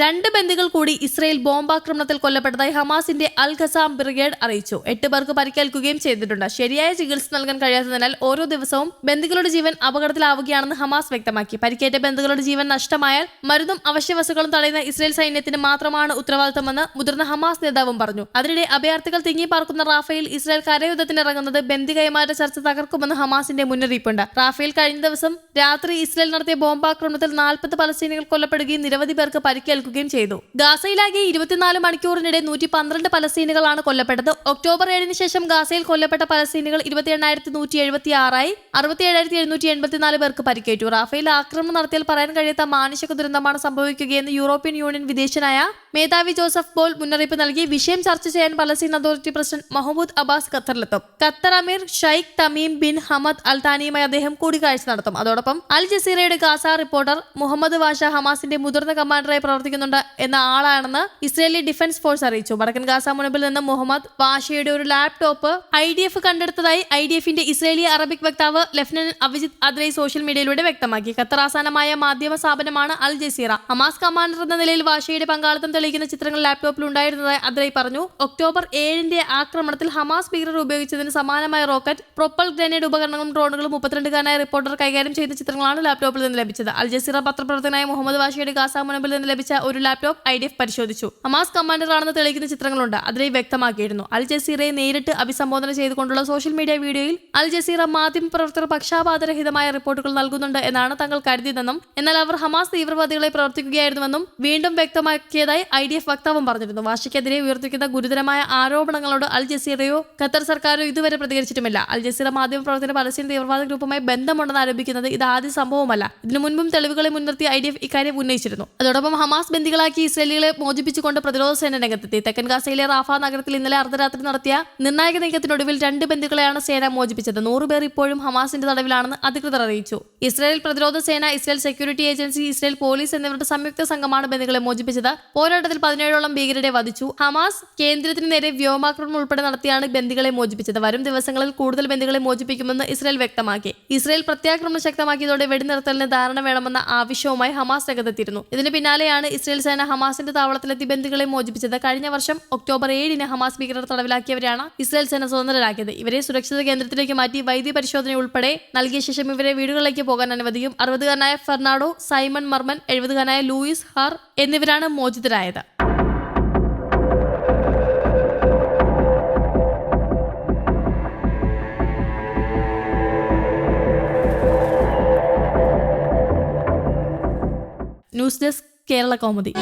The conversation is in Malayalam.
രണ്ട് ബന്ദികൾ കൂടി ഇസ്രയേൽ ബോംബാക്രമണത്തിൽ കൊല്ലപ്പെട്ടതായി ഹമാസിന്റെ അൽ ഖസാം ബ്രിഗേഡ് അറിയിച്ചു. എട്ട് പേർക്ക് പരിക്കേൽക്കുകയും ചെയ്തിട്ടുണ്ട്. ശരിയായ ചികിത്സ നൽകാൻ കഴിയാത്തതിനാൽ ഓരോ ദിവസവും ബന്ദികളുടെ ജീവൻ അപകടത്തിലാവുകയാണെന്ന് ഹമാസ് വ്യക്തമാക്കി. പരിക്കേറ്റ ബന്ധുക്കളുടെ ജീവൻ നഷ്ടമായാൽ മരുന്നും അവശ്യ വസ്തുക്കളും തടയുന്ന ഇസ്രയേൽ സൈന്യത്തിന് മാത്രമാണ് ഉത്തരവാദിത്തമെന്ന് മുതിർന്ന ഹമാസ് നേതാവും പറഞ്ഞു. അതിനിടെ അഭയാർത്ഥികൾ തിങ്ങി പാർക്കുന്ന റാഫേൽ ഇസ്രായേൽ കരയുദ്ധത്തിനിറങ്ങുന്നത് ബന്ദി കൈമാറ്റ ചർച്ച തകർക്കുമെന്ന് ഹമാസിന്റെ മുന്നറിയിപ്പുണ്ട്. റാഫേൽ കഴിഞ്ഞ ദിവസം രാത്രി ഇസ്രായേൽ നടത്തിയ ബോംബാക്രമണത്തിൽ നാൽപ്പത് പലസ്തീനികൾ കൊല്ലപ്പെടുകയും നിരവധി പേർക്ക് പരിക്കേൽക്കുകയും ചെയ്തു. ഗാസയിലാകെ ഇരുപത്തിനാല് മണിക്കൂറിനിടെ നൂറ്റി പന്ത്രണ്ട് പലസ്തീനുകളാണ് കൊല്ലപ്പെട്ടത്. ഒക്ടോബർ ഏഴിന് ശേഷം ഗാസയിൽ കൊല്ലപ്പെട്ട പലസ്തീനുകൾ ഇരുപത്തി എണ്ണായിരത്തി നൂറ്റി എഴുപത്തി ആറായി അറുപത്തി ഏഴായിരത്തി എഴുന്നൂറ്റി എൺപത്തിനാല് പേർക്ക് പരിക്കേറ്റു. റാഫേൽ ആക്രമണം നടത്തിയാൽ പറയാൻ കഴിയാത്ത മാനുഷിക ദുരന്തമാണ് സംഭവിക്കുകയെന്ന് യൂറോപ്യൻ യൂണിയൻ വിദേശനായ മേധാവി ജോസഫ് ബോൾ മുന്നറിയിപ്പ് നൽകി. വിഷയം ചർച്ച ചെയ്യാൻ Palestine authority president Mahmoud Abbas ഖത്തറിലെത്തും. Qatar emir Sheikh Tamim bin Hamad al താനിയുമായി അദ്ദേഹം കൂടിക്കാഴ്ച നടത്തും. അതോടൊപ്പം അൽ ജസീറയുടെ ഗാസ റിപ്പോർട്ടർ മുഹമ്മദ് വാഷ ഹമാസിന്റെ മുതിർന്ന കമാൻഡറായി പ്രവർത്തിക്കുന്നുണ്ട് എന്ന ആളാണെന്ന് ഇസ്രേലി ഡിഫൻസ് ഫോഴ്സ് അറിയിച്ചു. വടക്കൻ ഗാസ മുനമ്പിൽ നിന്ന് മുഹമ്മദ് വാഷയുടെ ഒരു ലാപ്ടോപ്പ് ഐ ഡി എഫ് കണ്ടെടുത്തതായി ഐ ഡി എഫിന്റെ ഇസ്രേലി അറബിക് വക്താവ് ലഫ്റ്റനന്റ് അഭിജിത് അദ്രൈ സോഷ്യൽ മീഡിയയിലൂടെ വ്യക്തമാക്കി. ഖത്തർ ആസ്ഥാനമായ മാധ്യമ സ്ഥാപനമാണ് അൽ ജസീറ. ഹമാസ് കമാൻഡർ എന്ന നിലയിൽ വാഷയുടെ പങ്കാളിത്തം തെളിയിക്കുന്ന ചിത്രങ്ങൾ ലാപ്ടോപ്പിൽ ഉണ്ടായിരുന്നതായി അദ്രൈ പറഞ്ഞു. ഒക്ടോബർ ഏഴിന്റെ ആക്രമണത്തിൽ ഹമാസ് ഭീകരർ ഉപയോഗിച്ചതിന് സമാനമായ റോക്കറ്റ് പ്രൊപ്പൽ ഗ്രനേഡ് ഉപകരണങ്ങളും ഡ്രോണുകളും മുപ്പത്തിരണ്ടുകാരനായ റിപ്പോർട്ടർ കൈകാര്യം ചെയ്ത ചിത്രങ്ങളാണ് ലാപ്ടോപ്പിൽ നിന്ന് ലഭിച്ചത്. അൽ ജസീറ പത്രപ്രവർത്തകനായ മുഹമ്മദ് വാഷയുടെ ഗാസ മുനമ്പിൽ നിന്ന് ലഭിച്ച ഒരു ലാപ്ടോപ്പ് ഐ ഡി എഫ് പരിശോധിച്ചു. ഹമാസ് കമാൻഡർ ആണെന്ന് തെളിയിക്കുന്ന ചിത്രങ്ങളുണ്ട്. അതിനെ വ്യക്തമാക്കിയിരുന്നു. അൽ ജസീറയെ നേരിട്ട് അഭിസംബോധന ചെയ്തുകൊണ്ടുള്ള സോഷ്യൽ മീഡിയ വീഡിയോയിൽ അൽ ജസീറ മാധ്യമപ്രവർത്തകർ പക്ഷാപാതരഹിതമായ റിപ്പോർട്ടുകൾ നൽകുന്നുണ്ട് എന്നാണ് തങ്ങൾ കരുതിയതെന്നും എന്നാൽ അവർ ഹമാസ് തീവ്രവാദികളെ പ്രവർത്തിക്കുകയായിരുന്നുവെന്നും വീണ്ടും വ്യക്തമാക്കിയതായി ഐ ഡി എഫ് വക്താവും പറഞ്ഞിരുന്നു. വാഷിക്കെതിരെ ഉയർത്തിക്കുന്ന ഗുരുതരമായ ആരോപണങ്ങളോട് അൽ ജസീറയോ ഖത്തർ സർക്കാരോ ഇതുവരെ പ്രതികരിച്ചിട്ടുമില്ല. അൽ ജസീറ മാധ്യമപ്രവർത്തന പലസ്തീൻ തീവ്രവാദ ഗ്രൂപ്പുമായി ബന്ധമുണ്ടെന്ന് ആരോപിക്കുന്നത് ഇത് ആദ്യ സംഭവമല്ല. ഇതിനു മുൻപും തെളിവുകളെ മുൻനിർത്തി ഐ ഡി എഫ് ഇക്കാര്യം ഉന്നയിച്ചിരുന്നു. അതോടൊപ്പം ഹമാസ് ബന്ദികളാക്കി ഇസ്രേലികളെ മോചിപ്പിച്ചുകൊണ്ട് പ്രതിരോധ സേന രംഗത്തെത്തി. തെക്കൻ ഗാസയിലെ റാഫ നഗരത്തിൽ ഇന്നലെ അർദ്ധരാത്രി നടത്തിയ നിർണായക നീക്കത്തിനൊടുവിൽ രണ്ട് ബന്ദികളെയാണ് സേന മോചിപ്പിച്ചത്. നൂറുപേർ ഇപ്പോഴും ഹമാസിന്റെ തടവിലാണെന്ന് അധികൃതർ അറിയിച്ചു. ഇസ്രായേൽ പ്രതിരോധ സേന Israel security agency Israel police എന്നിവരുടെ സംയുക്ത സംഘമാണ് ബന്ദികളെ മോചിപ്പിച്ചത്. പോരാട്ടത്തിൽ പതിനേഴോളം ഭീകരരെ വധിച്ചു. ഹമാസ് കേന്ദ്രത്തിന് നേരെ വ്യോമാക്രമണം ഉൾപ്പെടെ നടത്തിയാണ് ബന്ദികളെ മോചിപ്പിച്ചത്. വരും ദിവസങ്ങളിൽ കൂടുതൽ ബന്ദികളെ മോചിപ്പിക്കുമെന്ന് ഇസ്രായേൽ വ്യക്തമാക്കി. ഇസ്രായേൽ പ്രത്യാക്രമണം ശക്തമാക്കിയതോടെ വെടിനിർത്തലിന് ധാരണ വേണമെന്ന ആവശ്യവുമായി ഹമാസ് രംഗത്തെത്തിയിരുന്നു. ഇതിന് പിന്നാലെയാണ് ഇസ്രായേൽ സേന ഹമാസിന്റെ താവളത്തിലെത്തി ബന്ധുക്കളെ മോചിപ്പിച്ചത്. കഴിഞ്ഞ വർഷം ഒക്ടോബർ ഏഴിന് ഹമാസ് ഭീകരർ തടവിലാക്കിയവരെയാണ് ഇസ്രയേൽ സേന സ്വതന്ത്രരാക്കിയത്. ഇവരെ സുരക്ഷിത കേന്ദ്രത്തിലേക്ക് മാറ്റി വൈദ്യ പരിശോധന ഉൾപ്പെടെ നൽകിയ ശേഷം ഇവരെ വീടുകളിലേക്ക് പോകാൻ അനുവദിക്കും. അറുപതുകാരനായ ഫെർണാഡോ സൈമൺ മർമൻ എഴുപതുകാരനായ ലൂയിസ് ഹാർ എന്നിവരാണ് മോചിതരായത്. News desk Kerala comedy.